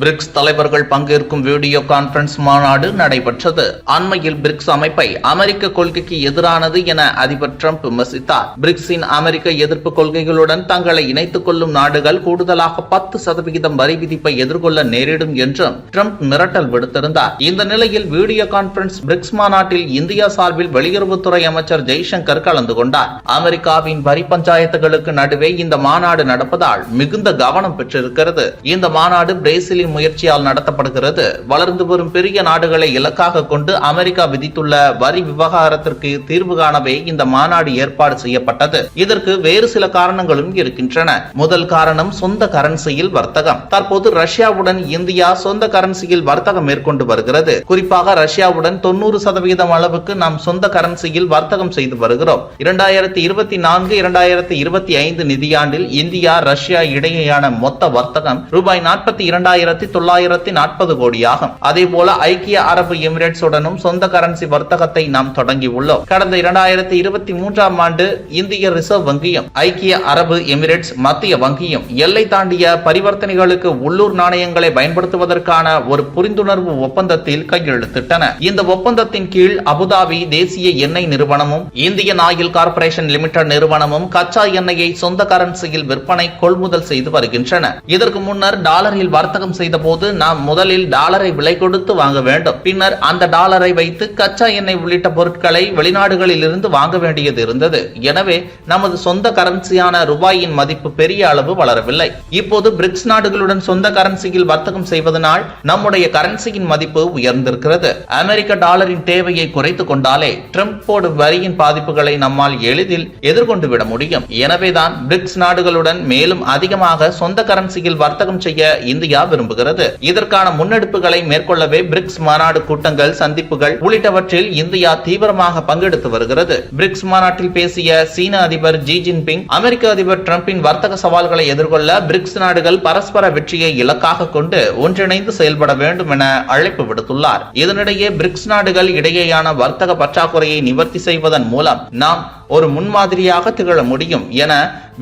BRICS தலைவர்கள் பங்கேற்கும் video conference மாநாடு நடைபெற்றது. அண்மையில் பிரிக்ஸ் அமைப்பை அமெரிக்க கொள்கைக்கு எதிரானது என அதிபர் டிரம்ப் விமர்சித்தார். பிரிக்ஸின் அமெரிக்க எதிர்ப்பு கொள்கைகளுடன் தங்களை இணைத்துக் கொள்ளும் நாடுகள் கூடுதலாக பத்து சதவிகிதம் வரி விதிப்பை எதிர்கொள்ள நேரிடும் என்றும் டிரம்ப் மிரட்டல் விடுத்திருந்தார். இந்த நிலையில் வீடியோ கான்பரன்ஸ் பிரிக்ஸ் மாநாட்டில் இந்தியா சார்பில் வெளியுறவுத்துறை அமைச்சர் ஜெய்சங்கர் கலந்து கொண்டார். அமெரிக்காவின் வரி பஞ்சாயத்துகளுக்கு நடுவே இந்த மாநாடு நடப்பதால் மிகுந்த கவனம் பெற்றிருக்கிறது. இந்த மாநாடு பிரேசிலின் முயற்சியால் நடத்தப்படுகிறது. வளர்ந்து வரும் பெரிய நாடுகளை இலக்காக கொண்டு அமெரிக்கா விதித்துள்ள வரி விவகாரத்திற்கு தீர்வு காணவே இந்த மாநாடு ஏற்பாடு செய்யப்பட்டது. இதற்கு வேறு சில காரணங்களும் இருக்கின்றன. முதல் காரணம் சொந்த கரன்சியில் வர்த்தகம். தற்போது ரஷ்யாவுடன் இந்தியா சொந்த கரன்சியில் வர்த்தகம் மேற்கொண்டு வருகிறது. குறிப்பாக ரஷ்யாவுடன் தொண்ணூறு சதவீதம் அளவுக்கு நாம் சொந்த கரன்சியில் வர்த்தகம் செய்து வருகிறோம். இரண்டாயிரத்தி இருபத்தி நான்கு இரண்டாயிரத்தி இருபத்தி ஐந்து நிதியாண்டில் இந்தியா ரஷ்யா இடையேயான மொத்த வர்த்தகம் ரூபாய் நாற்பத்தி இரண்டாயிரத்தி ஆயிரத்தி தொள்ளாயிரத்தி நாற்பது கோடியாகும். அதே போல ஐக்கிய அரபு எமிரேட்ஸ் உடனும் சொந்த கரன்சி வர்த்தகத்தை நாம் தொடங்கியுள்ளோம். கடந்த இரண்டாயிரத்தி இருபத்தி மூன்றாம் ஆண்டு இந்திய ரிசர்வ் வங்கியும் ஐக்கிய அரபு எமிரேட்ஸ் மத்திய வங்கியும் எல்லை தாண்டிய பரிவர்த்தனைகளுக்கு உள்ளூர் நாணயங்களை பயன்படுத்துவதற்கான ஒரு புரிந்துணர்வு ஒப்பந்தத்தில் கையெழுத்திட்டன. இந்த ஒப்பந்தத்தின் கீழ் அபுதாபி தேசிய எண்ணெய் நிறுவனமும் இந்தியன் ஆயில் கார்பரேஷன் லிமிடெட் நிறுவனமும் கச்சா எண்ணெயை சொந்த கரன்சியில் விற்பனை கொள்முதல் செய்து வருகின்றன. இதற்கு முன்னர் டாலரில் வர்த்தகம் செய்த போது நாம் முதலில் டாலரை விலை கொடுத்து வாங்க வேண்டும். பின்னர் அந்த டாலரை வைத்து கச்சா எண்ணெய் உள்ளிட்ட பொருட்களை வெளிநாடுகளில் இருந்து வாங்க வேண்டியது இருந்தது. எனவே நமது சொந்த கரன்சியான ரூபாயின் மதிப்பு பெரிய அளவு வளரவில்லை. இப்போது பிரிக்ஸ் நாடுகளுடன் சொந்த கரன்சியில் வர்த்தகம் செய்வதனால் நம்முடைய கரன்சியின் மதிப்பு உயர்ந்திருக்கிறது. அமெரிக்க டாலரின் தேவையை குறைத்துக் கொண்டாலே ட்ரம்ப் போடும் வரியின் பாதிப்புகளை நம்மால் எளிதில் எதிர்கொண்டு விட முடியும். எனவேதான் பிரிக்ஸ் நாடுகளுடன் மேலும் அதிகமாக சொந்த கரன்சியில் வர்த்தகம் செய்ய இந்தியா விரும்புகிறது. இதற்கான முன்னெடுப்புகளை மேற்கொள்ளவே பிரிக்ஸ் மாநாடு கூட்டங்கள் சந்திப்புகள் உள்ளிட்டவற்றில் இந்தியா தீவிரமாக பங்கெடுத்து வருகிறது. பிரிக்ஸ் மாநாட்டில் பேசிய சீன அதிபர் ஜி ஜின்பிங் அமெரிக்க அதிபர் டிரம்பின் வர்த்தக சவால்களை எதிர்கொள்ள பிரிக்ஸ் நாடுகள் பரஸ்பர வெற்றியை இலக்காக கொண்டு ஒன்றிணைந்து செயல்பட வேண்டும் என அழைப்பு விடுத்துள்ளார். இதனிடையே பிரிக்ஸ் நாடுகள் இடையேயான வர்த்தக பற்றாக்குறையை நிவர்த்தி செய்வதன் மூலம் நாம் ஒரு முன்மாதிரியாக திகழ முடியும் என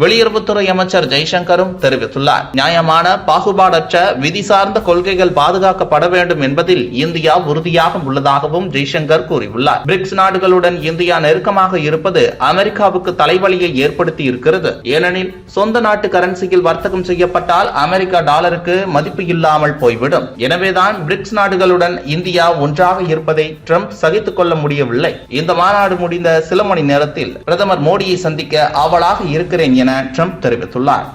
வெளியுறவுத்துறை அமைச்சர் ஜெய்சங்கரும் தெரிவித்துள்ளார். நியாயமான பாகுபாடற்ற விதி சார்ந்த கொள்கைகள் பாதுகாக்கப்பட வேண்டும் என்பதில் இந்தியா உறுதியாக உள்ளதாகவும் ஜெய்சங்கர் கூறியுள்ளார். பிரிக்ஸ் நாடுகளுடன் இந்தியா நெருக்கமாக இருப்பது அமெரிக்காவுக்கு தலைவலியை ஏற்படுத்தி இருக்கிறது. ஏனெனில் சொந்த நாட்டு கரன்சியில் வர்த்தகம் செய்யப்பட்டால் அமெரிக்கா டாலருக்கு மதிப்பு இல்லாமல் போய்விடும். எனவேதான் பிரிக்ஸ் நாடுகளுடன் இந்தியா ஒன்றாக இருப்பதை ட்ரம்ப் சகித்துக் கொள்ள முடியவில்லை. இந்த மாநாடு முடிந்த சில மணி நேரத்தில் பிரதமர் மோடியை சந்திக்க ஆவலாக இருக்கிறேன் என ட்ரம்ப் தெரிவித்துள்ளார்.